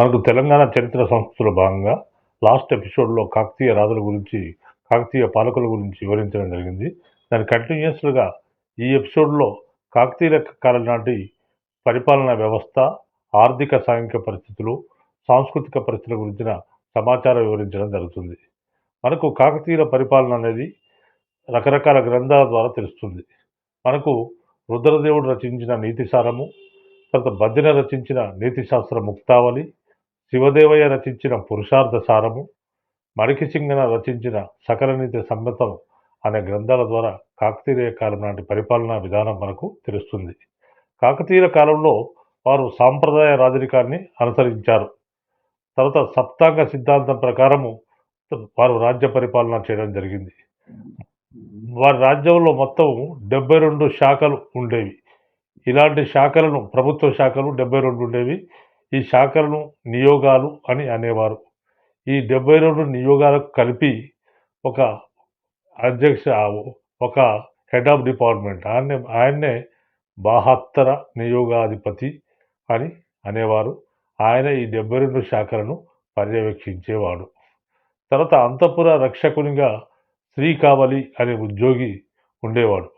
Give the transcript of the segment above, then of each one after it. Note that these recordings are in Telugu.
మనకు తెలంగాణ చరిత్ర సంస్థలో భాగంగా లాస్ట్ ఎపిసోడ్లో కాకతీయ రాజుల గురించి కాకతీయ పాలకుల గురించి వివరించడం జరిగింది. దాని కంటిన్యూస్గా ఈ ఎపిసోడ్లో కాకతీయ కాలం నాటి పరిపాలనా వ్యవస్థ ఆర్థిక సాంఘిక పరిస్థితులు సాంస్కృతిక పరిస్థితుల గురించిన సమాచారం వివరించడం జరుగుతుంది. మనకు కాకతీయుల పరిపాలన అనేది రకరకాల గ్రంథాల ద్వారా తెలుస్తుంది. మనకు రుద్రదేవుడు రచించిన నీతిసారము తర్వాత బద్దెన రచించిన నీతిశాస్త్ర ముక్తావళి శివదేవయ్య రచించిన పురుషార్థ సారము మడికిసింగన రచించిన సకలనీతి సమ్మతం అనే గ్రంథాల ద్వారా కాకతీయ కాలం నాటి పరిపాలనా విధానం మనకు తెలుస్తుంది. కాకతీయుల కాలంలో వారు సాంప్రదాయ రాజరికాన్ని అనుసరించారు. తర్వాత సప్తాంగ సిద్ధాంతం ప్రకారము వారు రాజ్య పరిపాలన చేయడం జరిగింది. వారి రాజ్యంలో మొత్తం డెబ్బై రెండు శాఖలు ఉండేవి. ఇలాంటి శాఖలను ప్రభుత్వ శాఖలు డెబ్బై రెండు ఉండేవి. ఈ శాఖలను నియోగాలు అని అనేవారు. ఈ డెబ్బై రెండు నియోగాలకు కలిపి ఒక అధ్యక్ష ఒక హెడ్ ఆఫ్ డిపార్ట్మెంట్ ఆయన్నే ఆయన్నే బాహత్తర నియోగాధిపతి అని అనేవారు. ఆయన ఈ డెబ్బై రెండు శాఖలను పర్యవేక్షించేవాడు. తర్వాత అంతఃపుర రక్షకునిగా శ్రీకావలి అనే ఉద్యోగి ఉండేవాడు.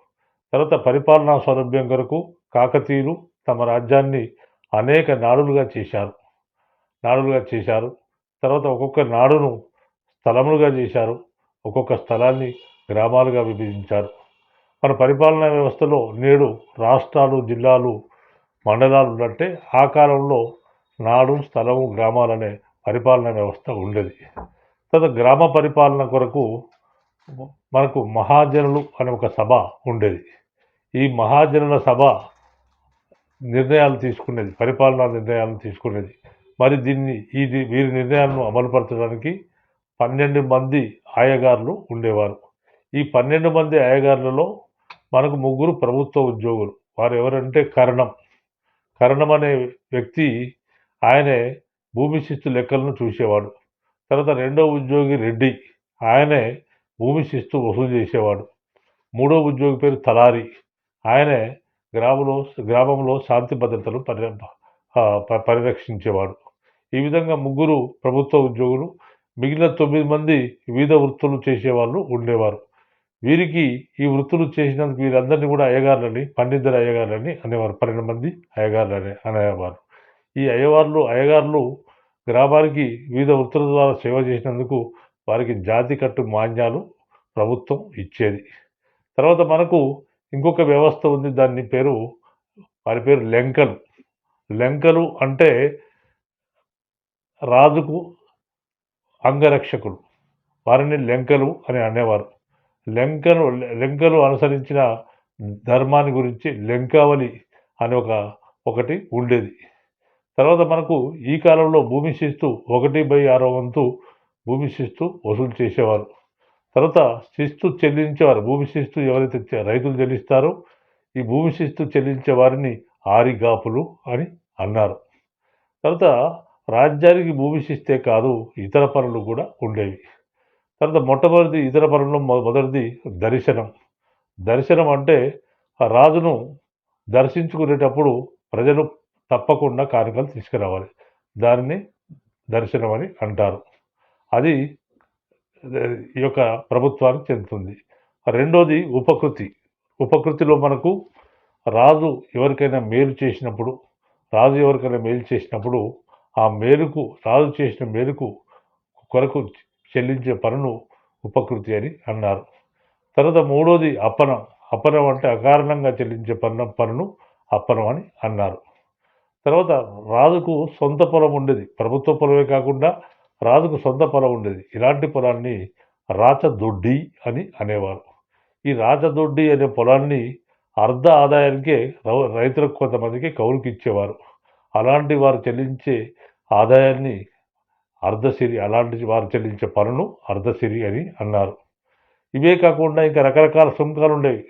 తర్వాత పరిపాలనా సౌలభ్యం కొరకు కాకతీయులు తమ రాజ్యాన్ని అనేక నాడులుగా చేశారు. నాడులుగా చేశారు. తర్వాత ఒక్కొక్క నాడును స్థలములుగా చేశారు. ఒక్కొక్క స్థలాన్ని గ్రామాలుగా విభజించారు. మన పరిపాలనా వ్యవస్థలో నేడు రాష్ట్రాలు జిల్లాలు మండలాలు ఉన్నట్టే ఆ కాలంలో నాడు స్థలము గ్రామాలనే పరిపాలనా వ్యవస్థ ఉండేది. తర్వాత గ్రామ పరిపాలన కొరకు మనకు మహాజనులు అనే ఒక సభ ఉండేది. ఈ మహాజనుల సభ నిర్ణయాలు తీసుకునేది పరిపాలనా నిర్ణయాలను తీసుకునేది. మరి దీన్ని ఇది వీరి నిర్ణయాలను అమలుపరచడానికి పన్నెండు మంది ఆయగారులు ఉండేవారు. ఈ పన్నెండు మంది ఆయగారులలో మనకు ముగ్గురు ప్రభుత్వ ఉద్యోగులు. వారు ఎవరంటే కరణం. కరణం అనే వ్యక్తి ఆయనే భూమి శిస్తు లెక్కలను చూసేవాడు. తర్వాత రెండో ఉద్యోగి రెడ్డి ఆయనే భూమి శిస్తు వసూలు చేసేవాడు. మూడో ఉద్యోగి పేరు తలారి. ఆయనే గ్రామంలో గ్రామంలో శాంతి భద్రతలు పరి పరిరక్షించేవాడు. ఈ విధంగా ముగ్గురు ప్రభుత్వ ఉద్యోగులు మిగిలిన తొమ్మిది మంది వివిధ వృత్తులు చేసేవాళ్ళు ఉండేవారు. వీరికి ఈ వృత్తులు చేసినందుకు వీరందరినీ కూడా అయ్యగారులని పండితుల అయ్యగారులని అనేవారు. పన్నెండు మంది అయ్యగారులని అనేవారు. ఈ అయ్యవార్లు అయ్యగారులు గ్రామానికి వివిధ వృత్తుల ద్వారా సేవ చేసినందుకు వారికి జాతి కట్టు మాన్యాలు ప్రభుత్వం ఇచ్చేది. తర్వాత మనకు ఇంకొక వ్యవస్థ ఉంది దాని పేరు వారి పేరు లెంకలు. లెంకలు అంటే రాజుకు అంగరక్షకులు. వారిని లెంకలు అని అనేవారు. లెంకలు లెంకలు అనుసరించిన ధర్మాన్ని గురించి లెంకావలి అని ఒక ఒకటి ఉండేది. తర్వాత మనకు ఈ కాలంలో భూమి శిస్తు ఒకటి బై ఆరో వంతు భూమి శిస్తు వసూలు చేసేవారు. తర్వాత శిస్తు చెల్లించేవారు భూమి శిస్తు ఎవరైతే రైతులు చెల్లిస్తారో ఈ భూమి శిస్తు చెల్లించే వారిని ఆరిగాపులు అని అన్నారు. తర్వాత రాజ్యానికి భూమి శిస్తే కాదు ఇతర పనులు కూడా ఉండేవి. తర్వాత మొట్టమొదటి ఇతర పనులు మొదటిది దర్శనం. దర్శనం అంటే ఆ రాజును దర్శించుకునేటప్పుడు ప్రజలు తప్పకుండా కానుకలు తీసుకురావాలి. దానిని దర్శనం అని అంటారు. అది ఈ యొక్క ప్రభుత్వానికి చెందుతుంది. రెండోది ఉపకృతి. ఉపకృతిలో మనకు రాజు ఎవరికైనా మేలు చేసినప్పుడు రాజు ఎవరికైనా మేలు చేసినప్పుడు ఆ మేలుకు రాజు చేసిన మేలుకు కొరకు చెల్లించే పనులు ఉపకృతి అని అన్నారు. తర్వాత మూడోది అప్పనం అప్పనం అంటే అకారణంగా చెల్లించే పన్ను పనులు అప్పనం అని అన్నారు. తర్వాత రాజుకు సొంత పొలం ఉండేది. ప్రభుత్వ పొలమే కాకుండా రాజుకు సొంత పొలం ఉండేది. ఇలాంటి పొలాన్ని రాచదొడ్డి అని అనేవారు. ఈ రాచదొడ్డి అనే పొలాన్ని అర్ధ ఆదాయానికే రైతులకు కొంతమందికి కౌలుకి ఇచ్చేవారు. అలాంటి వారు చెల్లించే ఆదాయాన్ని అర్ధసిరి అలాంటి వారు చెల్లించే పనులు అర్ధసిరి అని అన్నారు. ఇవే కాకుండా ఇంకా రకరకాల సుంకాలు ఉండేవి.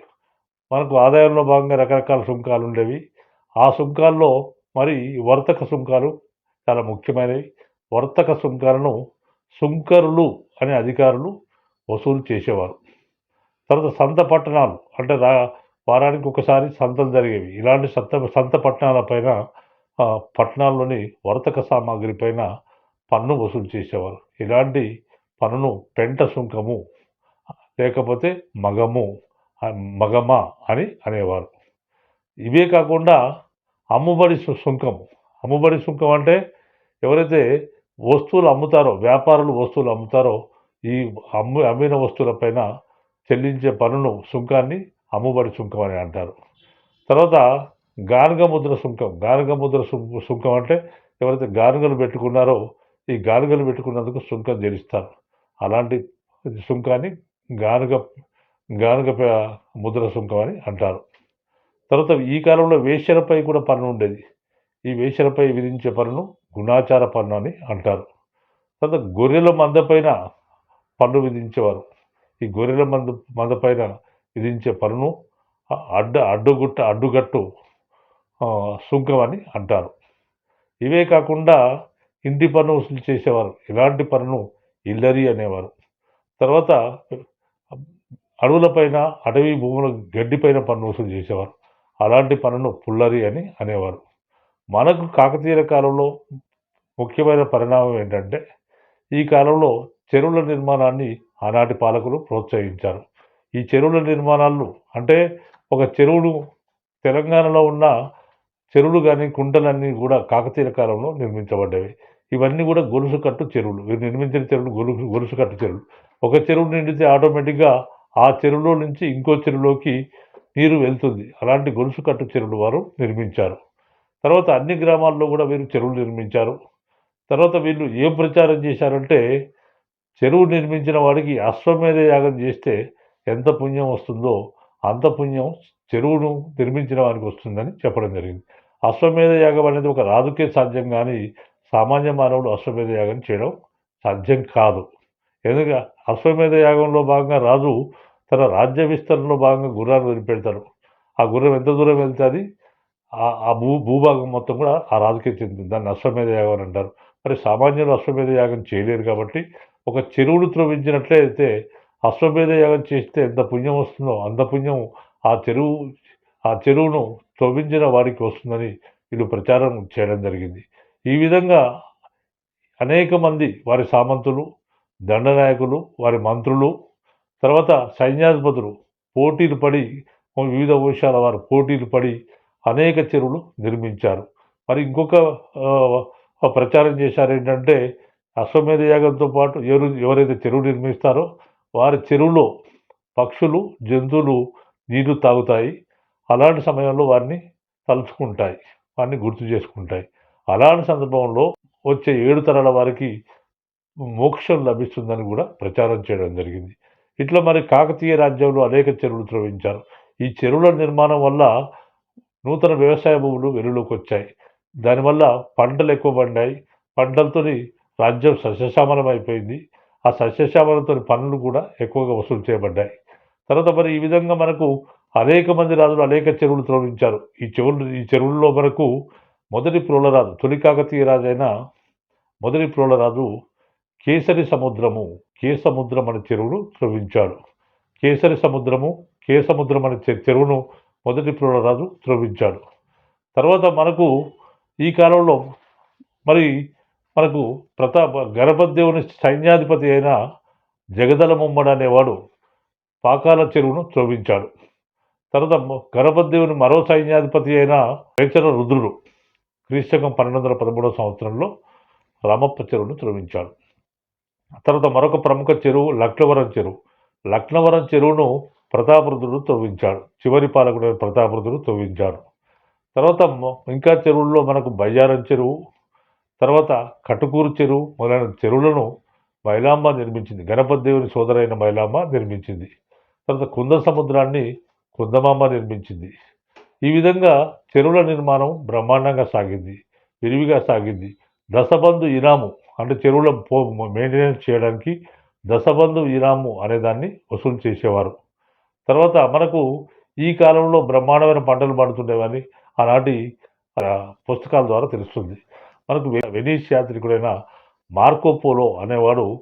మనకు ఆదాయంలో భాగంగా రకరకాల సుంకాలు ఉండేవి. ఆ సుంకాల్లో మరి వర్తక సుంకాలు చాలా ముఖ్యమైనవి. వర్తక సుంకాలను సుంకరులు అనే అధికారులు వసూలు చేసేవారు. తర్వాత సంత పట్టణాలు అంటే రా వారానికి ఒకసారి సంతలు జరిగేవి. ఇలాంటి సంత సంత పట్టణాల పైన పట్టణాల్లోని వర్తక సామాగ్రి పైన పన్ను వసూలు చేసేవారు. ఇలాంటి పన్నును పెంట సుంకము లేకపోతే మగము మగమ అని అనేవారు. ఇవే కాకుండా అమ్ముబడి సుంకం అమ్ముబడి సుంకం అంటే ఎవరైతే వస్తువులు అమ్ముతారో వ్యాపారులు వస్తువులు అమ్ముతారో ఈ అమ్ము అమ్మిన వస్తువులపైన చెల్లించే పన్నును సుంకాన్ని అమ్ముబడి సుంకం అని అంటారు. తర్వాత గానుగ ముద్ర సుంకం. గానుగ ముద్ర సుంకం అంటే ఎవరైతే గానుగలు పెట్టుకున్నారో ఈ గానుగలు పెట్టుకున్నందుకు సుంకం చెల్లిస్తారు. అలాంటి సుంకాన్ని గానుగ గానుగ ప- ముద్ర సుంకం అని అంటారు. తర్వాత ఈ కాలంలో వేశ్యలపై కూడా పన్ను ఉండేది. ఈ వేశ్యలపై విధించే పన్ను గుణాచార పన్ను అని అంటారు. తర్వాత గొర్రెల మంద పైన పన్ను విధించేవారు. ఈ గొర్రెల మంద మంద పైన విధించే పన్ను అడ్డ అడ్డుగుట్ట అడ్డుగట్టు సుంకం అని అంటారు. ఇవే కాకుండా ఇంటి పన్ను వసూలు చేసేవారు. ఇలాంటి పన్ను ఇల్లరి అనేవారు. తర్వాత అడవులపైన అటవీ భూముల గడ్డిపైన పన్ను వసూలు చేసేవారు. అలాంటి పన్నును పుల్లరి అని అనేవారు. మనకు కాకతీయుల కాలంలో ముఖ్యమైన పరిణామం ఏంటంటే ఈ కాలంలో చెరువుల నిర్మాణాన్ని ఆనాటి పాలకులు ప్రోత్సహించారు. ఈ చెరువుల నిర్మాణాలు అంటే ఒక చెరువులు తెలంగాణలో ఉన్న చెరువులు కానీ కుంటలన్నీ కూడా కాకతీయుల కాలంలో నిర్మించబడ్డవి. ఇవన్నీ కూడా గొలుసు కట్టు చెరువులు. వీరు నిర్మించిన చెరువులు గొలుసు గొలుసు కట్టు చెరువులు. ఒక చెరువు నిండితే ఆటోమేటిక్గా ఆ చెరువులో నుంచి ఇంకో చెరువులోకి నీరు వెళ్తుంది. అలాంటి గొలుసు కట్టు చెరువులు వారు నిర్మించారు. తర్వాత అన్ని గ్రామాల్లో కూడా వీరు చెరువులు నిర్మించారు. తర్వాత వీళ్ళు ఏం ప్రచారం చేశారంటే చెరువు నిర్మించిన వాడికి అశ్వమేధ యాగం చేస్తే ఎంత పుణ్యం వస్తుందో అంత పుణ్యం చెరువును నిర్మించిన వారికి వస్తుందని చెప్పడం జరిగింది. అశ్వమేధ యాగం అనేది ఒక రాజుకే సాధ్యం కానీ సామాన్య మానవుడు అశ్వమేధ యాగం చేయడం సాధ్యం కాదు. ఎందుకంటే అశ్వమేధ యాగంలో భాగంగా రాజు తన రాజ్య విస్తరణలో భాగంగా గుర్రాన్ని వదిలిపెడతారు ఆ గుర్రం ఎంత దూరం వెళ్తే అది ఆ- ఆ భూ భూభాగం మొత్తం కూడా ఆ రాజుకే చెందింది దాన్ని అశ్వమేధ యాగం అని అంటారు. మరి సామాన్యులు అశ్వమేధ యాగం చేయలేరు కాబట్టి ఒక చెరువును త్రవ్వించినట్లయితే అశ్వమేధ యాగం చేస్తే ఎంత పుణ్యం వస్తుందో అంత పుణ్యం ఆ చెరువు ఆ చెరువును త్రవ్వించిన వారికి వస్తుందని వీళ్ళు ప్రచారం చేయడం జరిగింది. ఈ విధంగా అనేక మంది వారి సామంతులు దండనాయకులు వారి మంత్రులు తర్వాత సైన్యాధిపతులు పోటీలు పడి వివిధ వంశాల వారు పోటీలు పడి అనేక చెరువులు నిర్మించారు. మరి ఇంకొక ప్రచారం చేశారు ఏంటంటే అశ్వమేధ యాగంతో పాటు ఎవరు ఎవరైతే చెరువు నిర్మిస్తారో వారి చెరువులో పక్షులు జంతువులు నీళ్ళు తాగుతాయి. అలాంటి సమయంలో వారిని తలుచుకుంటాయి వారిని గుర్తు చేసుకుంటాయి. అలాంటి సందర్భంలో వచ్చే ఏడు తరాల వారికి మోక్షం లభిస్తుందని కూడా ప్రచారం చేయడం జరిగింది. ఇట్లా మరి కాకతీయ రాజ్యంలో అనేక చెరువులు త్రవించారు. ఈ చెరువుల నిర్మాణం వల్ల నూతన వ్యవసాయ భూములు వెలుగులోకి వచ్చాయి. దానివల్ల పంటలు ఎక్కువ పడ్డాయి పంటలతోని రాజ్యం సస్యశ్యామలం అయిపోయింది. ఆ సస్యశ్యామలంతో పనులు కూడా ఎక్కువగా వసూలు చేయబడ్డాయి. తర్వాత మరి ఈ విధంగా మనకు అనేక మంది రాజులు అనేక చెరువులు త్రవ్వించారు ఈ చెరువులు ఈ చెరువుల్లో మనకు మొదటి ప్రోలరాజు తొలి కాకతీయ రాజు అయిన మొదటి ప్రోలరాజు కేసరి సముద్రము కే సముద్రం అనే చెరువును త్రవ్వించాడు కేసరి సముద్రము కే సముద్రం అనే చెరువును మొదటి ప్రోలరాజు త్రవించాడు. తర్వాత మనకు ఈ కాలంలో మరి మనకు ప్రతాప గణపతిదేవుని సైన్యాధిపతి అయిన జగదల ముమ్మడి అనేవాడు పాకాల చెరువును త్రవ్వించాడు తర్వాత గణపతిదేవుని మరో సైన్యాధిపతి అయిన వేచన రుద్రుడు క్రీస్తకం పన్నెండు వందల పదమూడవ సంవత్సరంలో రామప్ప చెరువును త్రవ్వించాడు తర్వాత మరొక ప్రముఖ చెరువు లక్నవరం చెరువు. లక్నవరం చెరువును ప్రతాపరుద్రుడు తవ్వించాడు. చివరి పాలకుడైన ప్రతాపరుద్రుడు తవ్వించాడు. తర్వాత ఇంకా చెరువుల్లో మనకు బయ్యారం చెరువు తర్వాత కటుకూరు చెరువు మొదలైన చెరువులను మైలామ్మ నిర్మించింది. గణపతి దేవుని సోదరైన మైలామ్మ నిర్మించింది. తర్వాత కుంద సముద్రాన్ని కుందమామ్మ నిర్మించింది. ఈ విధంగా చెరువుల నిర్మాణం బ్రహ్మాండంగా సాగింది విరివిగా సాగింది. దశబంధు ఇనాము అంటే చెరువుల పో మెయింటెనెన్స్ చేయడానికి దశబంధు ఇనాము అనేదాన్ని వసూలు చేసేవారు. తర్వాత మనకు ఈ కాలంలో బ్రహ్మాండమైన పంటలు పండుతుండేవని ఆనాటి పుస్తకాల ద్వారా తెలుస్తుంది. మనకు వెనీస్ యాత్రికుడైన మార్కోపోలో అనేవాడు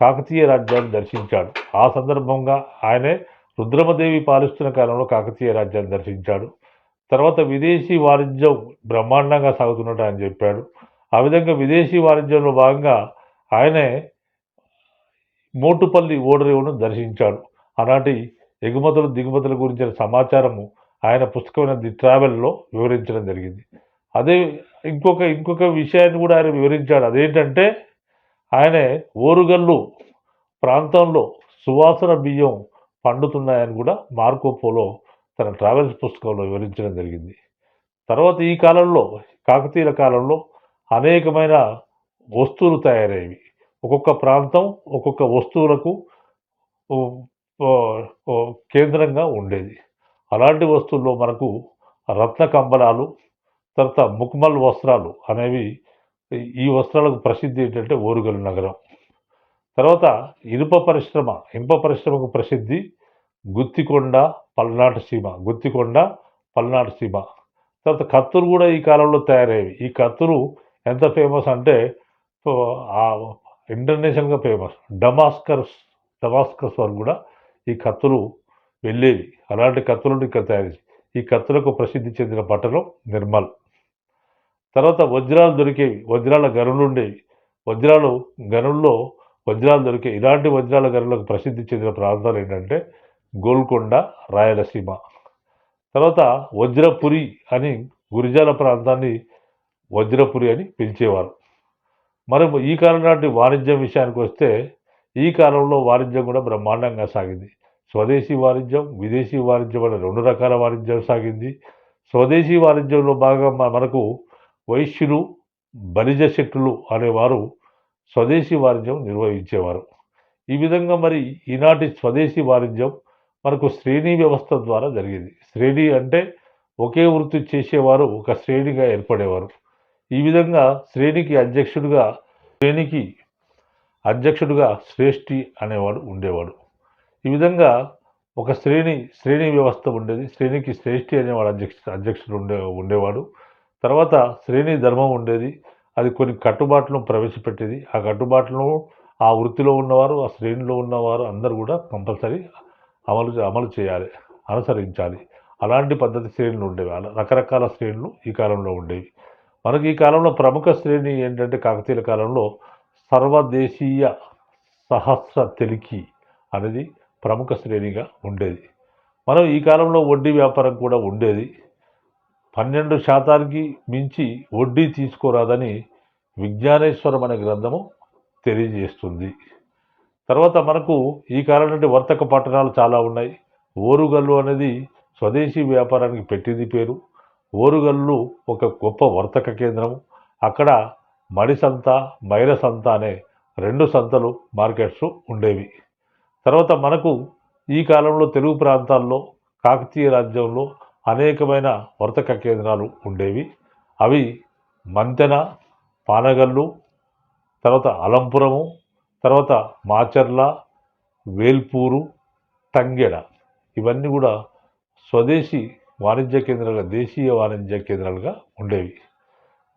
కాకతీయ రాజ్యాన్ని దర్శించాడు. ఆ సందర్భంగా ఆయనే రుద్రమదేవి పాలిస్తున్న కాలంలో కాకతీయ రాజ్యాన్ని దర్శించాడు. తర్వాత విదేశీ వాణిజ్యం బ్రహ్మాండంగా సాగుతున్నట్టు ఆయన చెప్పాడు. ఆ విధంగా విదేశీ వాణిజ్యంలో భాగంగా ఆయనే మోటుపల్లి ఓడరేవును దర్శించాడు. అలాంటి ఎగుమతులు దిగుమతుల గురించిన సమాచారము ఆయన పుస్తకమైన ది ట్రావెల్లో వివరించడం జరిగింది. అదే ఇంకొక ఇంకొక విషయాన్ని కూడా ఆయన వివరించాడు. అదేంటంటే ఆయన ఓరుగల్లు ప్రాంతంలో సువాసన బియ్యం పండుతున్నాయని కూడా మార్కోపోలో తన ట్రావెల్స్ పుస్తకంలో వివరించడం జరిగింది. తర్వాత ఈ కాలంలో కాకతీయుల కాలంలో అనేకమైన వస్తువులు తయారయ్యేవి ఒక్కొక్క ప్రాంతం ఒక్కొక్క వస్తువులకు కేంద్రంగా ఉండేది. అలాంటి వస్తువుల్లో మనకు రత్న కంబలాలు తర్వాత ముక్మల్ వస్త్రాలు అనేవి ఈ- వస్త్రాలకు ప్రసిద్ధి ఏంటంటే ఓరుగల్ నగరం. తర్వాత ఇనుప పరిశ్రమ ఇనుప పరిశ్రమకు ప్రసిద్ధి గుత్తికొండ పల్నాటి సీమ గుత్తికొండ పల్నాటి సీమ. తర్వాత కత్తులు కూడా ఈ కాలంలో తయారయ్యేవి ఈ కత్తులు ఎంత ఫేమస్ అంటే ఇంటర్నేషనల్గా ఫేమస్ డమాస్కర్స్ డమాస్కర్స్ వరకు కూడా ఈ కత్తులు వెళ్ళేవి. అలాంటి కత్తులను ఇక్కడ తయారు ఈ కత్తులకు ప్రసిద్ధి చెందిన బట్టలు నిర్మల్. తర్వాత వజ్రాలు దొరికేవి. వజ్రాల గనులు ఉండేవి. వజ్రాలు గనుల్లో వజ్రాలు దొరికే ఇలాంటి వజ్రాల గనులకు ప్రసిద్ధి చెందిన ప్రాంతాలు ఏంటంటే గోల్కొండ రాయలసీమ. తర్వాత వజ్రపురి అని గురిజాల ప్రాంతాన్ని వజ్రపురి అని పిలిచేవారు. మరి ఈ కాలం నాటి వాణిజ్యం విషయానికి వస్తే ఈ కాలంలో వాణిజ్యం కూడా బ్రహ్మాండంగా సాగింది. స్వదేశీ వాణిజ్యం విదేశీ వాణిజ్యం అనే రెండు రకాల వాణిజ్యం సాగింది. స్వదేశీ వాణిజ్యంలో భాగంగా మనకు వైశ్యులు బలిజ శక్తులు అనేవారు స్వదేశీ వాణిజ్యం నిర్వహించేవారు. ఈ విధంగా మరి ఈనాటి స్వదేశీ వాణిజ్యం మనకు శ్రేణి వ్యవస్థ ద్వారా జరిగింది. శ్రేణి అంటే ఒకే వృత్తి చేసేవారు ఒక శ్రేణిగా ఏర్పడేవారు. ఈ విధంగా శ్రేణికి అధ్యక్షుడిగా శ్రేణికి అధ్యక్షుడిగా శ్రేష్ఠి అనేవాడు ఉండేవాడు. ఈ విధంగా ఒక శ్రేణి శ్రేణి వ్యవస్థ ఉండేది. శ్రేణికి శ్రేష్ఠి అనేవాడు అధ్యక్ష అధ్యక్షుడు ఉండే ఉండేవాడు. తర్వాత శ్రేణి ధర్మం ఉండేది. అది కొన్ని కట్టుబాట్లను ప్రవేశపెట్టేది. ఆ కట్టుబాట్లను ఆ వృత్తిలో ఉన్నవారు ఆ శ్రేణిలో ఉన్నవారు అందరూ కూడా కంపల్సరీ అమలు అమలు చేయాలి అనుసరించాలి. అలాంటి పద్ధతి శ్రేణులు ఉండేవి. రకరకాల శ్రేణులు ఈ కాలంలో ఉండేవి. మనకి ఈ కాలంలో ప్రముఖ శ్రేణి ఏంటంటే కాకతీయుల కాలంలో సర్వదేశీయ సహస్ర తెలికి అనేది ప్రముఖ శ్రేణిగా ఉండేది. మనం ఈ కాలంలో వడ్డీ వ్యాపారం కూడా ఉండేది. పన్నెండు శాతానికి మించి వడ్డీ తీసుకోరాదని విజ్ఞానేశ్వరం అనే గ్రంథము తెలియజేస్తుంది. తర్వాత మనకు ఈ కాలం నుండి వర్తక పట్టణాలు చాలా ఉన్నాయి. ఓరుగల్లు అనేది స్వదేశీ వ్యాపారానికి పెట్టింది పేరు. ఓరుగల్లు ఒక గొప్ప వర్తక కేంద్రం అక్కడ మడి సంత మైల సంత అనే రెండు సంతలు మార్కెట్స్ ఉండేవి. తర్వాత మనకు ఈ కాలంలో తెలుగు ప్రాంతాల్లో కాకతీయ రాజ్యంలో అనేకమైన వర్తక కేంద్రాలు ఉండేవి. అవి మంతెన పానగల్లు తర్వాత అలంపురము తర్వాత మాచర్ల వేల్పూరు తంగెడ. ఇవన్నీ కూడా స్వదేశీ వాణిజ్య కేంద్రాలుగా దేశీయ వాణిజ్య కేంద్రాలుగా ఉండేవి.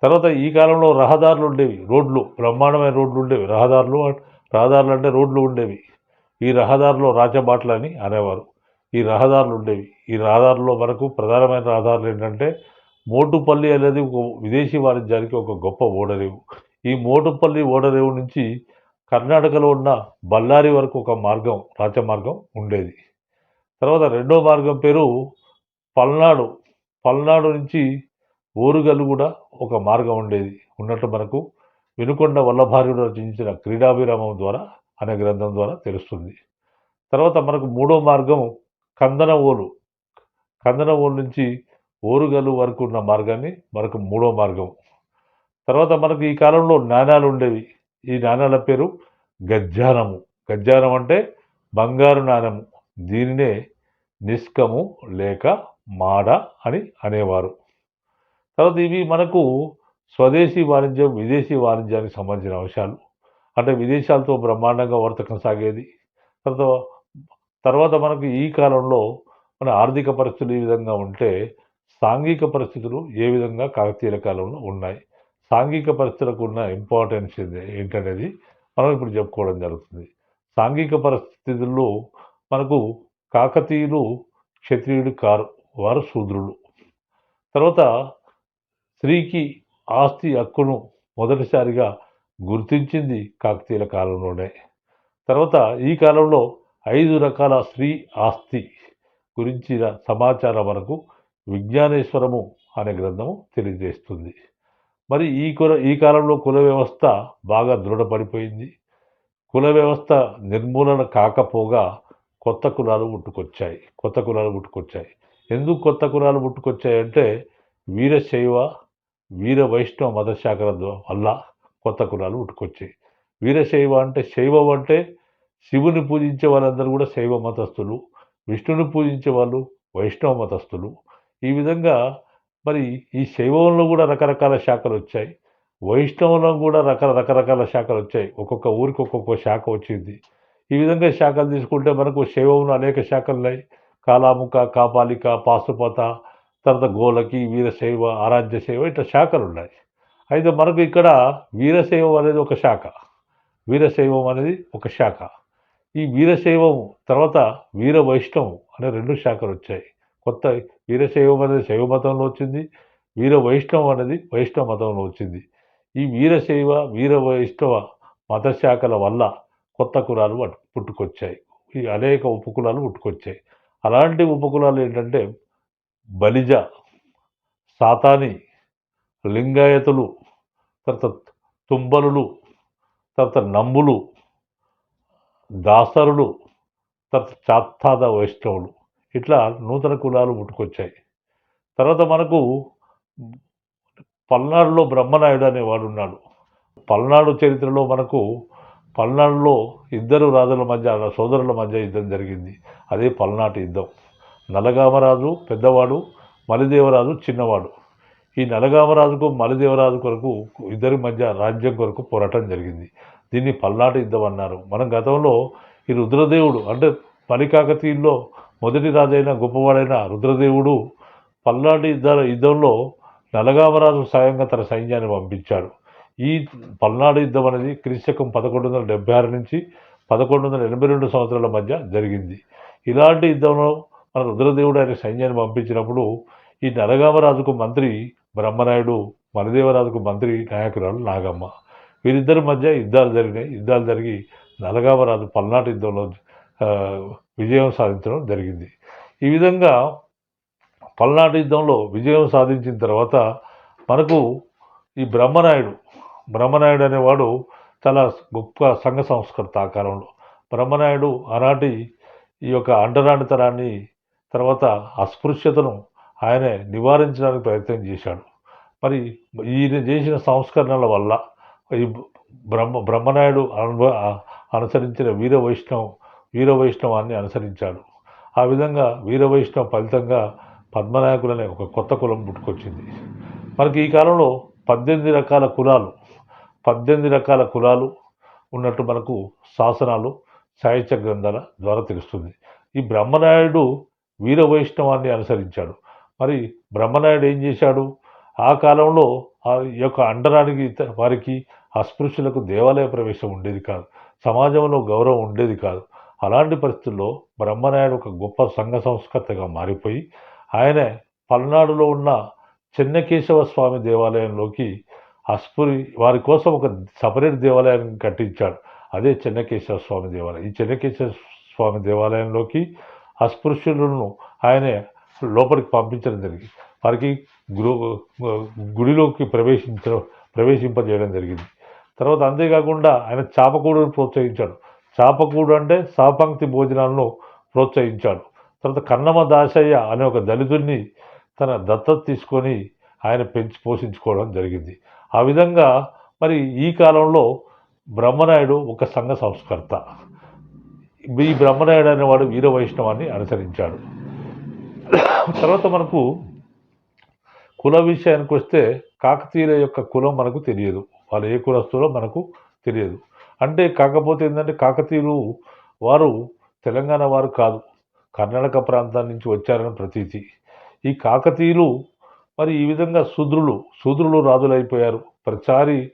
తర్వాత ఈ కాలంలో రహదారులు ఉండేవి రోడ్లు బ్రహ్మాండమైన రోడ్లు ఉండేవి. రహదారులు రహదారులు అంటే రోడ్లు ఉండేవి. ఈ రహదారిలో రాచబాట్లు అని అనేవారు. ఈ రహదారులు ఉండేవి. ఈ రహదారుల్లో మనకు ప్రధానమైన రహదారులు ఏంటంటే మోటుపల్లి అనేది ఒక విదేశీ వాణిజ్యానికి ఒక గొప్ప ఓడరేవు. ఈ మోటుపల్లి ఓడరేవు నుంచి కర్ణాటకలో ఉన్న బళ్ళారి వరకు ఒక మార్గం రాచమార్గం ఉండేది. తర్వాత రెండో మార్గం పేరు పల్నాడు. పల్నాడు నుంచి ఓరుగల్లు కూడా ఒక మార్గం ఉండేది. ఉన్నట్టు మనకు వినుకొండ వల్లభార్యుడు రచించిన క్రీడాభిరామం ద్వారా అనే గ్రంథం ద్వారా తెలుస్తుంది. తర్వాత మనకు మూడో మార్గం కందనవోలు. కందనవోలు నుంచి ఓరుగల్లు వరకు ఉన్న మార్గాన్ని మనకు మూడో మార్గం. తర్వాత మనకు ఈ కాలంలో నాణాలు ఉండేవి. ఈ నాణాల పేరు గజ్జానము. గజ్జానం అంటే బంగారు నాణము. దీనినే నిష్కము లేక మాడ అని అనేవారు. తర్వాత ఇవి మనకు స్వదేశీ వాణిజ్యం విదేశీ వాణిజ్యానికి సంబంధించిన అంశాలు. అంటే విదేశాలతో బ్రహ్మాండంగా వర్తకం సాగేది తర్వాత తర్వాత మనకు ఈ కాలంలో మన ఆర్థిక పరిస్థితులు ఈ విధంగా ఉంటే సాంఘిక పరిస్థితులు ఏ విధంగా కాకతీయుల కాలంలో ఉన్నాయి. సాంఘిక పరిస్థితులకు ఉన్న ఇంపార్టెన్స్ ఏంటనేది మనం ఇప్పుడు చెప్పుకోవడం జరుగుతుంది. సాంఘిక పరిస్థితుల్లో మనకు కాకతీయులు క్షత్రియుడు కారు వారు శూద్రులు. తర్వాత స్త్రీకి ఆస్తి హక్కును మొదటిసారిగా గుర్తించింది కాకతీయుల కాలంలోనే. తర్వాత ఈ కాలంలో ఐదు రకాల స్త్రీ ఆస్తి గురించిన సమాచారం మనకు విజ్ఞానేశ్వరము అనే గ్రంథము తెలియజేస్తుంది. మరి ఈ కుల ఈ కాలంలో కుల వ్యవస్థ బాగా దృఢపడిపోయింది. కుల వ్యవస్థ నిర్మూలన కాకపోగా కొత్త కులాలు పుట్టుకొచ్చాయి కొత్త కులాలు పుట్టుకొచ్చాయి. ఎందుకు కొత్త కులాలు పుట్టుకొచ్చాయంటే వీరశైవ వీర వైష్ణవ మత శాఖల వల్ల కొత్త కులాలు పుట్టుకొచ్చాయి వీరశైవ అంటే శైవం అంటే శివుని పూజించే వాళ్ళందరూ కూడా శైవ మతస్థులు విష్ణుని పూజించే వాళ్ళు వైష్ణవ మతస్థులు. ఈ విధంగా మరి ఈ శైవంలో కూడా రకరకాల శాఖలు వచ్చాయి. వైష్ణవంలో కూడా రక రకరకాల శాఖలు వచ్చాయి. ఒక్కొక్క ఊరికి ఒక్కొక్క శాఖ వచ్చింది. ఈ విధంగా శాఖలు తీసుకుంటే మనకు శైవంలో అనేక శాఖలు ఉన్నాయి. కాలాముఖ కాపాలిక పాశుపత తర్వాత గోలకి వీరశైవ ఆరాధ్య శైవ ఇట్లా శాఖలు ఉన్నాయి. అయితే మనకు ఇక్కడ వీరశైవం అనేది ఒక శాఖ. వీరశైవం అనేది ఒక శాఖ. ఈ వీరశైవం తర్వాత వీర వైష్ణవం అనే రెండు శాఖలు వచ్చాయి. కొత్త వీరశైవం అనేది శైవ మతంలో వచ్చింది. వీర వైష్ణవం అనేది వైష్ణవ మతంలో వచ్చింది. ఈ వీరశైవ వీర వైష్ణవ మత శాఖల వల్ల కొత్త కులాలు పుట్టుకొచ్చాయి. ఈ అనేక ఉపకులాలు పుట్టుకొచ్చాయి. అలాంటి ఉపకులాలు ఏంటంటే బలిజ సాతాని లింగాయతులు తర్వాత తుంబలులు తర్వాత నంబులు దాసరులు తర్వాత చాత్తాద వైష్ణవులు. ఇట్లా నూతన కులాలు పుట్టుకొచ్చాయి. తర్వాత మనకు పల్నాడులో బ్రహ్మనాయుడు అనేవాడు ఉన్నాడు. పల్నాడు చరిత్రలో మనకు పల్నాడులో ఇద్దరు రాజుల మధ్య సోదరుల మధ్య యుద్ధం జరిగింది. అదే పల్నాటి యుద్ధం. నలగామరాజు పెద్దవాడు మలిదేవరాజు చిన్నవాడు. ఈ నలగామరాజుకు మలిదేవరాజు కొరకు ఇద్దరి మధ్య రాజ్యం కొరకు పోరాటం జరిగింది. దీన్ని పల్నాటి యుద్ధం అన్నారు. మనం గతంలో ఈ రుద్రదేవుడు అంటే పలికాకతీయుల్లో మొదటి రాజైన గొప్పవాడైన రుద్రదేవుడు పల్నాటి యుద్ధ యుద్ధంలో నలగామరాజు సాయంగా తన సైన్యాన్ని పంపించాడు. ఈ పల్నాడు యుద్ధం అనేది క్రీశకం పదకొండు వందల డెబ్బై ఆరు నుంచి పదకొండు వందల ఎనభై రెండు సంవత్సరాల మధ్య జరిగింది. ఇలాంటి యుద్ధంలో మన రుద్రదేవుడు ఆయన సైన్యాన్ని పంపించినప్పుడు ఈ నరగామరాజుకు మంత్రి బ్రహ్మనాయుడు మలదేవరాజుకు మంత్రి నాయకురాలు నాగమ్మ. వీరిద్దరి మధ్య యుద్ధాలు జరిగినాయి. యుద్ధాలు జరిగి నలగామరాజు పల్నాటి యుద్ధంలో విజయం సాధించడం జరిగింది. ఈ విధంగా పల్నాటి యుద్ధంలో విజయం సాధించిన తర్వాత మనకు ఈ బ్రహ్మనాయుడు బ్రహ్మనాయుడు అనేవాడు చాలా గొప్ప సంఘ సంస్కర్త ఆ కాలంలో. బ్రహ్మనాయుడు ఆనాటి ఈ యొక్క అంటరానితనాన్ని తర్వాత అస్పృశ్యతను ఆయన నివారించడానికి ప్రయత్నం చేశాడు. మరి ఈయన చేసిన సంస్కరణల వల్ల ఈ బ్రహ్మ బ్రహ్మనాయుడు అనుభ అనుసరించిన వీర వైష్ణవం వీర వైష్ణవాన్ని అనుసరించాడు. ఆ విధంగా వీర వైష్ణవ ఫలితంగా పద్మనాయకులు అనే ఒక కొత్త కులం పుట్టుకొచ్చింది. మనకి ఈ కాలంలో పద్దెనిమిది రకాల కులాలు పద్దెనిమిది రకాల కులాలు ఉన్నట్టు మనకు శాసనాలు సాహిత్య గ్రంథాల ద్వారా తెలుస్తుంది. ఈ బ్రహ్మనాయుడు వీర వైష్ణవాన్ని అనుసరించాడు. మరి బ్రహ్మనాయుడు ఏం చేశాడు? ఆ కాలంలో ఆ యొక్క అండరానికి వారికి అస్పృశ్యులకు దేవాలయ ప్రవేశం ఉండేది కాదు. సమాజంలో గౌరవం ఉండేది కాదు. అలాంటి పరిస్థితుల్లో బ్రహ్మనాయుడు ఒక గొప్ప సంఘ సంస్కర్తగా మారిపోయి ఆయన పల్నాడులో ఉన్న చెన్నకేశవ స్వామి దేవాలయంలోకి అస్పురి వారి కోసం ఒక సపరేట్ దేవాలయాన్ని కట్టించాడు. అదే చెన్నకేశవ స్వామి దేవాలయం. ఈ చెన్నకేశవ స్వామి దేవాలయంలోకి అస్పృశ్యులను ఆయన లోపలికి పంపించడం జరిగింది. వారికి గురు గుడిలోకి ప్రవేశించడం ప్రవేశింపజేయడం జరిగింది. తర్వాత అంతేకాకుండా ఆయన చాపకూడును ప్రోత్సహించాడు. చాపకూడు అంటే సాపంక్తి భోజనాలను ప్రోత్సహించాడు. తర్వాత కన్నమ దాసయ్య అనే ఒక దళితుడిని తన దత్తత తీసుకొని ఆయన పెంచి పోషించుకోవడం జరిగింది. ఆ విధంగా మరి ఈ కాలంలో బ్రహ్మనాయుడు ఒక సంఘ సంస్కర్త. ఈ బ్రహ్మనాయుడు అనేవాడు వీర వైష్ణవాన్ని అనుసరించాడు. తర్వాత మనకు కుల విషయానికి వస్తే కాకతీయుల యొక్క కులం మనకు తెలియదు. వాళ్ళు ఏ కులస్తులో మనకు తెలియదు. అంటే కాకపోతే ఏంటంటే కాకతీయులు వారు తెలంగాణ వారు కాదు. కర్ణాటక ప్రాంతం నుంచి వచ్చారని ప్రతీతి. ఈ కాకతీయులు మరి ఈ విధంగా శూద్రులు శూద్రులు రాజులైపోయారు. ప్రతిసారి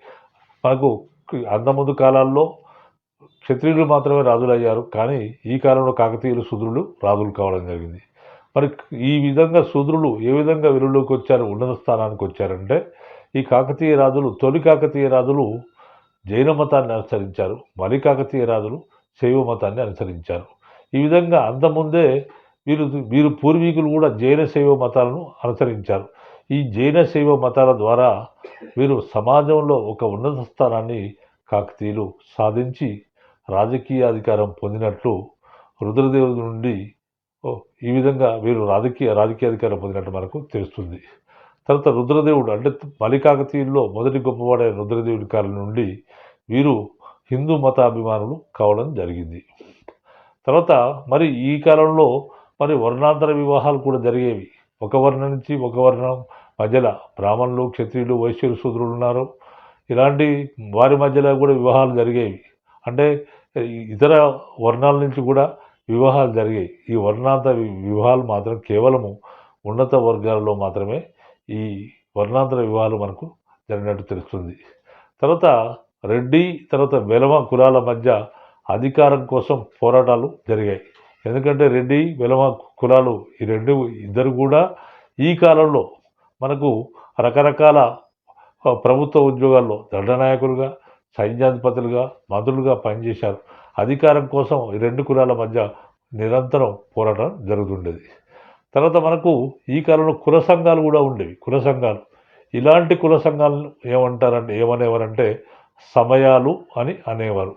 మనకు అంతముందు కాలాల్లో క్షత్రియులు మాత్రమే రాజులయ్యారు కానీ ఈ కాలంలో కాకతీయులు శూద్రులు రాజులు కావడం జరిగింది. మరి ఈ విధంగా శూద్రులు ఏ విధంగా వెలుగులోకి వచ్చారు ఉన్నత స్థానానికి వచ్చారంటే ఈ కాకతీయ రాజులు తొలి కాకతీయ రాజులు జైన మతాన్ని అనుసరించారు మరి కాకతీయ రాజులు శైవ మతాన్ని అనుసరించారు. ఈ విధంగా అంతకుముందే వీరు వీరు పూర్వీకులు కూడా జైన శైవ మతాలను అనుసరించారు. ఈ జైన శైవ మతాల ద్వారా వీరు సమాజంలో ఒక ఉన్నత స్థానాన్ని కాకతీయులు సాధించి రాజకీయ అధికారం పొందినట్లు రుద్రదేవుడి నుండి ఓ, ఈ విధంగా వీరు రాజకీయ రాజకీయ అధికారం పొందినట్టు మనకు తెలుస్తుంది. తర్వాత రుద్రదేవుడు అంటే మలికాకతీయుల్లో మొదటి గొప్పవాడైన రుద్రదేవుడి కాలం నుండి వీరు హిందూ మతాభిమానులు కావడం జరిగింది. తర్వాత మరి ఈ కాలంలో మరి వర్ణాంతర వివాహాలు కూడా జరిగేవి. ఒక వర్ణం నుంచి ఒక వర్ణం మధ్యలో బ్రాహ్మణులు క్షత్రియులు వైశ్యులు శూద్రులు ఉన్నారు. ఇలాంటి వారి మధ్యలో కూడా వివాహాలు జరిగేవి. అంటే ఇతర వర్ణాల నుంచి కూడా వివాహాలు జరిగాయి. ఈ వర్ణాంత వివాహాలు మాత్రం కేవలము ఉన్నత వర్గాలలో మాత్రమే ఈ వర్ణాంతర వివాహాలు మనకు జరిగినట్టు తెలుస్తుంది. తర్వాత రెడ్డి తర్వాత వెలమ కులాల మధ్య అధికారం కోసం పోరాటాలు జరిగాయి. ఎందుకంటే రెడ్డి వెలమ కులాలు ఈ రెండు ఇద్దరు కూడా ఈ కాలంలో మనకు రకరకాల ప్రభుత్వ ఉద్యోగాల్లో దండనాయకులుగా సైన్యాధిపతులుగా మంత్రులుగా పనిచేశారు. అధికారం కోసం ఈ రెండు కులాల మధ్య నిరంతరం పోరాటం జరుగుతుండేది. తర్వాత మనకు ఈ కాలంలో కుల సంఘాలు కూడా ఉండేవి. కుల సంఘాలు. ఇలాంటి కుల సంఘాలను ఏమంటారంటే ఏమనేవారంటే సమయాలు అని అనేవారు.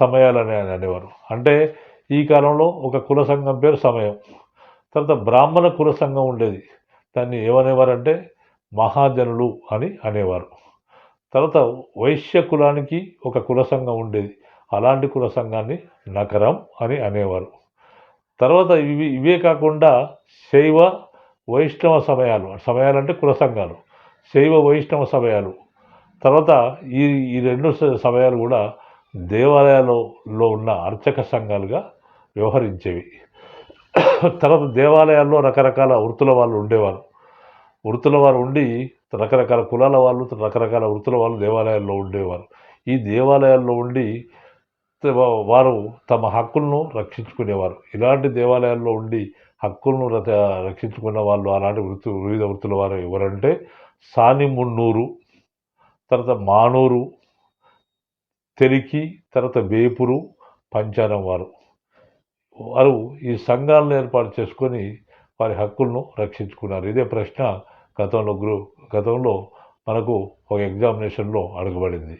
సమయాలు అని అని అనేవారు. అంటే ఈ కాలంలో ఒక కుల సంఘం పేరు సమయం. తర్వాత బ్రాహ్మణ కుల సంఘం ఉండేది. దాన్ని ఏమనేవారంటే మహాజనులు అని అనేవారు. తర్వాత వైశ్య కులానికి ఒక కుల సంఘం ఉండేది. అలాంటి కుల సంఘాన్ని నకరం అని అనేవారు. తర్వాత ఇవి ఇవే కాకుండా శైవ వైష్ణవ సమయాలు సమయాలు అంటే కుల సంఘాలు శైవ వైష్ణవ సమయాలు. తర్వాత ఈ ఈ రెండు స- సమయాలు కూడా దేవాలయాలలో ఉన్న అర్చక సంఘాలుగా వ్యవహరించేవి. తర్వాత దేవాలయాల్లో రకరకాల వృత్తుల వాళ్ళు ఉండేవారు. వృత్తుల వారు ఉండి రకరకాల కులాల వాళ్ళు రకరకాల వృత్తుల వాళ్ళు దేవాలయాల్లో ఉండేవారు. ఈ దేవాలయాల్లో ఉండి వారు తమ హక్కులను రక్షించుకునేవారు. ఇలాంటి దేవాలయాల్లో ఉండి హక్కులను రక్షించుకున్న వాళ్ళు అలాంటి వృత్తి వివిధ వృత్తుల వారు ఎవరంటే సాని మున్నూరు తర్వాత మానూరు తెరికి తర్వాత వేపురు పంచారం వారు. వారు ఈ సంఘాలను ఏర్పాటు చేసుకొని వారి హక్కులను రక్షించుకున్నారు. ఇదే ప్రశ్న గతంలో గ్రూ గతంలో మనకు ఒక ఎగ్జామినేషన్లో అడగబడింది.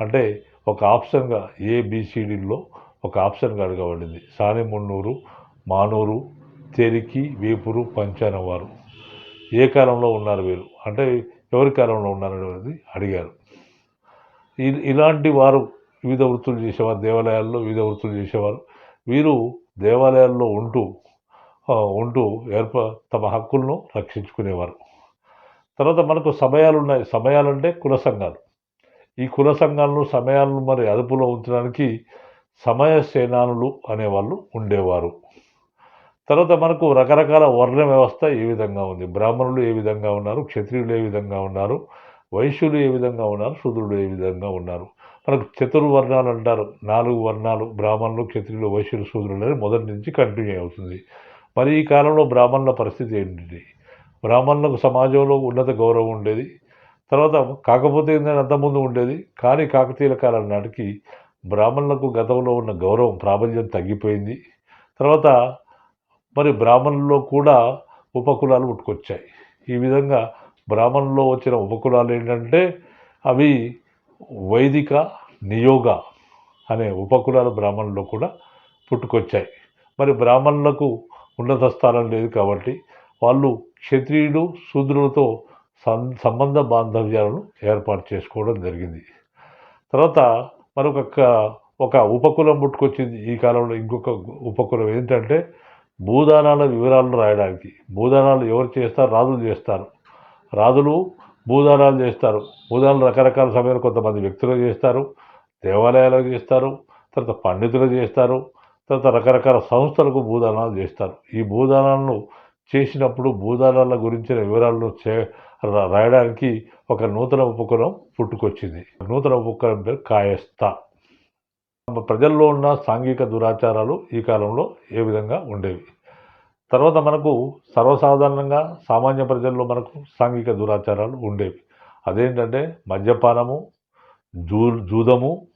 అంటే ఒక ఆప్షన్గా ఏబిసిడిలో ఒక ఆప్షన్గా అడగబడింది. సానిమున్నూరు మానూరు తెరికి వేపురు పంచానవారు. ఏ కాలంలో ఉన్నారు వీరు? అంటే ఎవరి కాలంలో ఉన్నారు అనేది అడిగారు. ఇ- ఇలాంటి వారు వివిధ వృత్తులు చేసేవారు దేవాలయాల్లో వివిధ వృత్తులు చేసేవారు. వీరు దేవాలయాల్లో ఉంటూ ఉంటూ ఏర్ప తమ హక్కులను రక్షించుకునేవారు. తర్వాత మనకు సమయాలు ఉన్నాయి సమయాలంటే కుల సంఘాలు. ఈ కుల సంఘాలను సమయాలను మరి అదుపులో ఉంచడానికి సమయ సేనానులు అనేవాళ్ళు ఉండేవారు. తర్వాత మనకు రకరకాల వర్ణ వ్యవస్థ ఏ విధంగా ఉంది? బ్రాహ్మణులు ఏ విధంగా ఉన్నారు? క్షత్రియులు ఏ విధంగా ఉన్నారు? వైశ్యులు ఏ విధంగా ఉన్నారు? శూద్రులు ఏ విధంగా ఉన్నారు? మనకు చతుర్వర్ణాలు అంటారు. నాలుగు వర్ణాలు బ్రాహ్మణులు క్షత్రియులు వైశ్యులు శూద్రులు అనేది మొదటి నుంచి కంటిన్యూ అవుతుంది. మరి ఈ కాలంలో బ్రాహ్మణుల పరిస్థితి ఏంటి బ్రాహ్మణులకు సమాజంలో ఉన్నత గౌరవం ఉండేది. తర్వాత కాకపోతే ఏంటంటే అంతకుముందు ఉండేది. కానీ కాకతీయుల కాలం నాటికి బ్రాహ్మణులకు గతంలో ఉన్న గౌరవం ప్రాబల్యం తగ్గిపోయింది. తర్వాత మరి బ్రాహ్మణుల్లో కూడా ఉపకులాలు పుట్టుకొచ్చాయి. ఈ విధంగా బ్రాహ్మణుల్లో వచ్చిన ఉపకులాలు ఏంటంటే అవి వైదిక నియోగ అనే ఉపకులాలు బ్రాహ్మణుల్లో కూడా పుట్టుకొచ్చాయి. మరి బ్రాహ్మణులకు ఉన్నత స్థానం లేదు కాబట్టి వాళ్ళు క్షత్రియుడు శూద్రులతో సం సంబంధ బాంధవ్యాలను ఏర్పాటు చేసుకోవడం జరిగింది. తర్వాత మరొక ఒక ఉపకులం పుట్టుకొచ్చింది. ఈ కాలంలో ఇంకొక ఉపకులం ఏంటంటే భూదానాల వివరాలను రాయడానికి. భూదానాలు ఎవరు చేస్తారు? రాజులు చేస్తారు. రాజులు భూదానాలు చేస్తారు. భూదానాలు రకరకాల సమయంలో కొంతమంది వ్యక్తులు చేస్తారు దేవాలయాలు చేస్తారు తర్వాత పండితులు చేస్తారు తర్వాత రకరకాల సంస్థలకు భూదానాలు చేస్తారు. ఈ భూదానాలను చేసినప్పుడు భూదానాల గురించిన వివరాలను చే రాయడానికి ఒక నూతన ఉపకరణం పుట్టుకొచ్చింది. నూతన ఉపకరణం పేరు కాయస్థ. ప్రజల్లో ఉన్న సాంఘిక దురాచారాలు ఈ కాలంలో ఏ విధంగా ఉండేవి? తర్వాత మనకు సర్వసాధారణంగా సామాన్య ప్రజల్లో మనకు సాంఘిక దురాచారాలు ఉండేవి. అదేంటంటే మద్యపానము జూ జూదము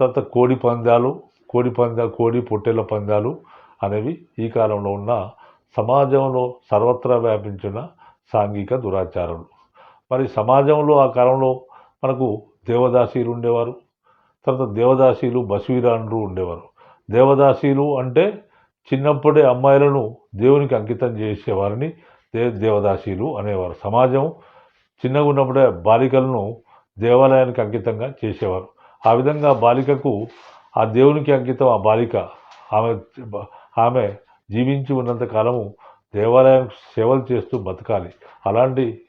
తర్వాత కోడి పందాలు కోడి పందాలు కోడి పొట్టేళ్ళ పందాలు అనేవి ఈ కాలంలో ఉన్న సమాజంలో సర్వత్రా వ్యాపించిన సాంఘిక దురాచారాలు మరి సమాజంలో ఆ కాలంలో మనకు దేవదాసీలు ఉండేవారు తర్వాత దేవదాసీలు బసవీరాండ్రు ఉండేవారు. దేవదాసీలు అంటే చిన్నప్పుడే అమ్మాయిలను దేవునికి అంకితం చేసేవారిని దే దేవదాసీలు అనేవారు. సమాజం చిన్నగా ఉన్నప్పుడే బాలికలను దేవాలయానికి అంకితంగా చేసేవారు. ఆ విధంగా బాలికకు ఆ దేవునికి అంకితం ఆ బాలిక ఆమె ఆమె జీవించి ఉన్నంత కాలము దేవాలయానికి సేవలు చేస్తూ బతకాలి. అలాంటి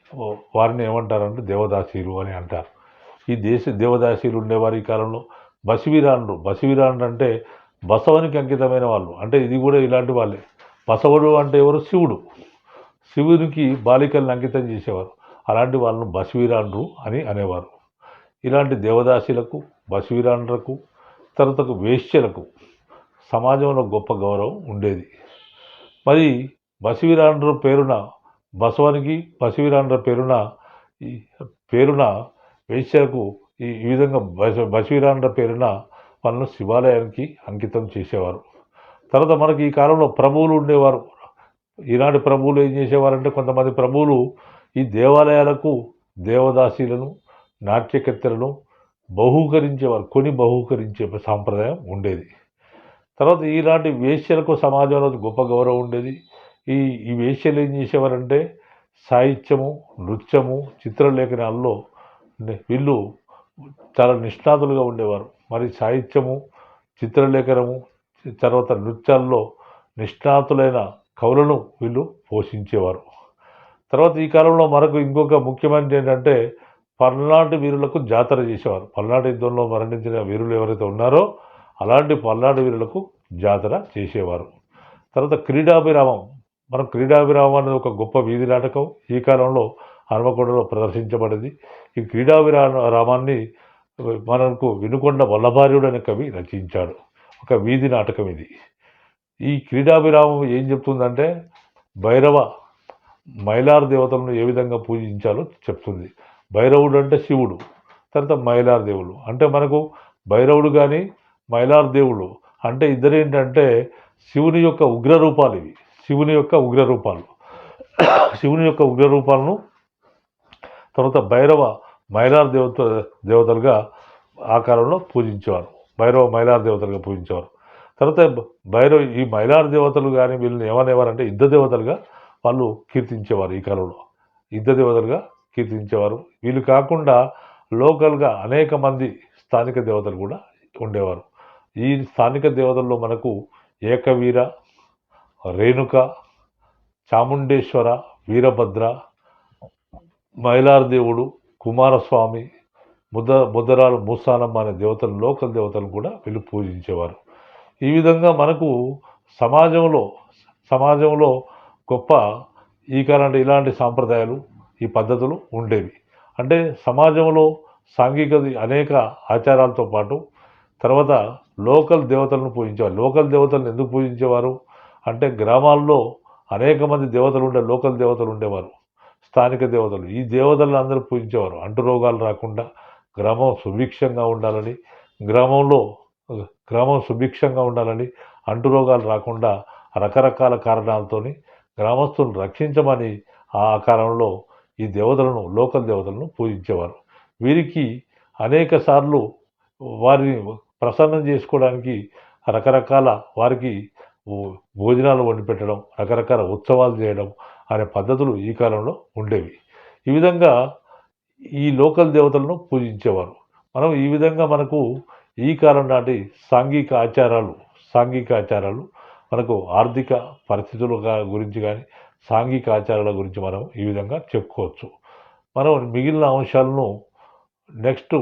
వారిని ఏమంటారంటే దేవదాసీలు అని అంటారు. ఈ దేశ దేవదాసీలు ఉండేవారు ఈ కాలంలో. బసివీరాండ్రు బసివీరాండ్రు అంటే బసవనికి అంకితమైన వాళ్ళు. అంటే ఇది కూడా ఇలాంటి వాళ్ళే. బసవుడు అంటే ఎవరు? శివుడు. శివునికి బాలికలను అంకితం చేసేవారు. అలాంటి వాళ్ళను బసివీరాండ్రు అని అనేవారు. ఇలాంటి దేవదాసీలకు బసివీరాండ్రకు తర్వాత వేశ్యలకు సమాజంలో గొప్ప గౌరవం ఉండేది. మరి బసివీరాండ్ర పేరున బసవానికి బసివీరాండ్ర పేరున ఈ పేరున వేశ్యకు ఈ ఈ విధంగా బస బసివీరాండ్ర పేరున వాళ్ళను శివాలయానికి అంకితం చేసేవారు. తర్వాత మనకి ఈ కాలంలో ప్రభువులు ఉండేవారు. ఈనాటి ప్రభువులు ఏం చేసేవారంటే కొంతమంది ప్రభువులు ఈ దేవాలయాలకు దేవదాసీలను నాట్యకత్తెలను బహూకరించేవారు కొని బహూకరించే సాంప్రదాయం ఉండేది. తర్వాత ఈనాటి వేశ్యలకు సమాజంలో గొప్ప గౌరవం ఉండేది. ఈ ఈ వేశ్యలు ఏం చేసేవారంటే సాహిత్యము నృత్యము చిత్రలేఖనాల్లో వీళ్ళు చాలా నిష్ణాతులుగా ఉండేవారు. మరి సాహిత్యము చిత్రలేఖనము తర్వాత నృత్యాల్లో నిష్ణాతులైన కవులను వీళ్ళు పోషించేవారు. తర్వాత ఈ కాలంలో మనకు ఇంకొక ముఖ్యమైనది ఏంటంటే పల్నాటి వీరులకు జాతర చేసేవారు. పల్నాటి యుద్ధంలో మరణించిన వీరులు ఎవరైతే ఉన్నారో అలాంటి పల్నాడు వీరులకు జాతర చేసేవారు. తర్వాత క్రీడాభిరామం. మనం క్రీడాభిరామం అనేది ఒక గొప్ప వీధి నాటకం. ఈ కాలంలో హనుమకొండలో ప్రదర్శించబడింది. ఈ క్రీడాభిరా రామాన్ని మనకు వినుకొండ వల్లభార్యుడు అనే కవి రచించాడు. ఒక వీధి నాటకం ఇది. ఈ క్రీడాభిరామం ఏం చెప్తుందంటే భైరవ మైలార్ దేవతలను ఏ విధంగా పూజించాలో చెప్తుంది. భైరవుడు అంటే శివుడు తర్వాత మైలార్ దేవుడు. అంటే మనకు భైరవుడు కానీ మైలార్ దేవుడు అంటే ఇద్దరేంటంటే శివుని యొక్క ఉగ్ర రూపాలు ఇవి. శివుని యొక్క ఉగ్ర రూపాలు శివుని యొక్క ఉగ్ర రూపాలను తర్వాత భైరవ మైలార్ దేవత దేవతలుగా ఆ కాలంలో పూజించేవారు. భైరవ మైలార్ దేవతలుగా పూజించేవారు. తర్వాత భైరవ ఈ మైలార్ దేవతలు కానీ వీళ్ళని ఏమనేవారంటే యుద్ధ దేవతలుగా వాళ్ళు కీర్తించేవారు ఈ కాలంలో. యుద్ధ దేవతలుగా కీర్తించేవారు. వీళ్ళు కాకుండా లోకల్గా అనేక మంది స్థానిక దేవతలు కూడా ఉండేవారు. ఈ స్థానిక దేవతల్లో మనకు ఏకవీర రేణుక చాముండేశ్వర వీరభద్ర మైలారదేవుడు కుమారస్వామి ముద్ద ముద్దరాలు మూసాలమ్మ అనే దేవతలు లోకల్ దేవతలు కూడా వీళ్ళు పూజించేవారు. ఈ విధంగా మనకు సమాజంలో సమాజంలో గొప్ప ఈ కాలం ఇలాంటి సాంప్రదాయాలు ఈ పద్ధతులు ఉండేవి. అంటే సమాజంలో సాంఘిక అనేక ఆచారాలతో పాటు తర్వాత లోకల్ దేవతలను పూజించేవారు. లోకల్ దేవతలను ఎందుకు పూజించేవారు? అంటే గ్రామాల్లో అనేక మంది దేవతలు ఉండే లోకల్ దేవతలు ఉండేవారు. స్థానిక దేవతలు. ఈ దేవతలను అందరూ పూజించేవారు. అంటు రోగాలు రాకుండా గ్రామం సుభిక్షంగా ఉండాలని గ్రామంలో గ్రామం సుభిక్షంగా ఉండాలని అంటు రోగాలు రాకుండా రకరకాల కారణాలతోని గ్రామస్తులను రక్షించమని ఆ కాలంలో ఈ దేవతలను లోకల్ దేవతలను పూజించేవారు. వీరికి అనేక సార్లు వారిని ప్రసన్నం చేసుకోవడానికి రకరకాల వారికి భోజనాలు వండి పెట్టడం రకరకాల ఉత్సవాలు చేయడం అనే పద్ధతులు ఈ కాలంలో ఉండేవి. ఈ విధంగా ఈ లోకల్ దేవతలను పూజించేవారు. మనం ఈ విధంగా మనకు ఈ కాలం నాటి సాంఘిక ఆచారాలు సాంఘిక ఆచారాలు మనకు ఆర్థిక పరిస్థితుల గురించి కానీ సాంఘిక ఆచారాల గురించి మనం ఈ విధంగా చెప్పుకోవచ్చు. మనం మిగిలిన అంశాలను నెక్స్ట్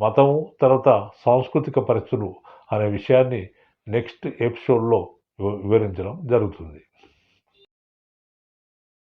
మతం తర్వాత సాంస్కృతిక పరిస్థితులు అనే విషయాన్ని నెక్స్ట్ ఎపిసోడ్లో వివ- వివరించడం జరుగుతుంది.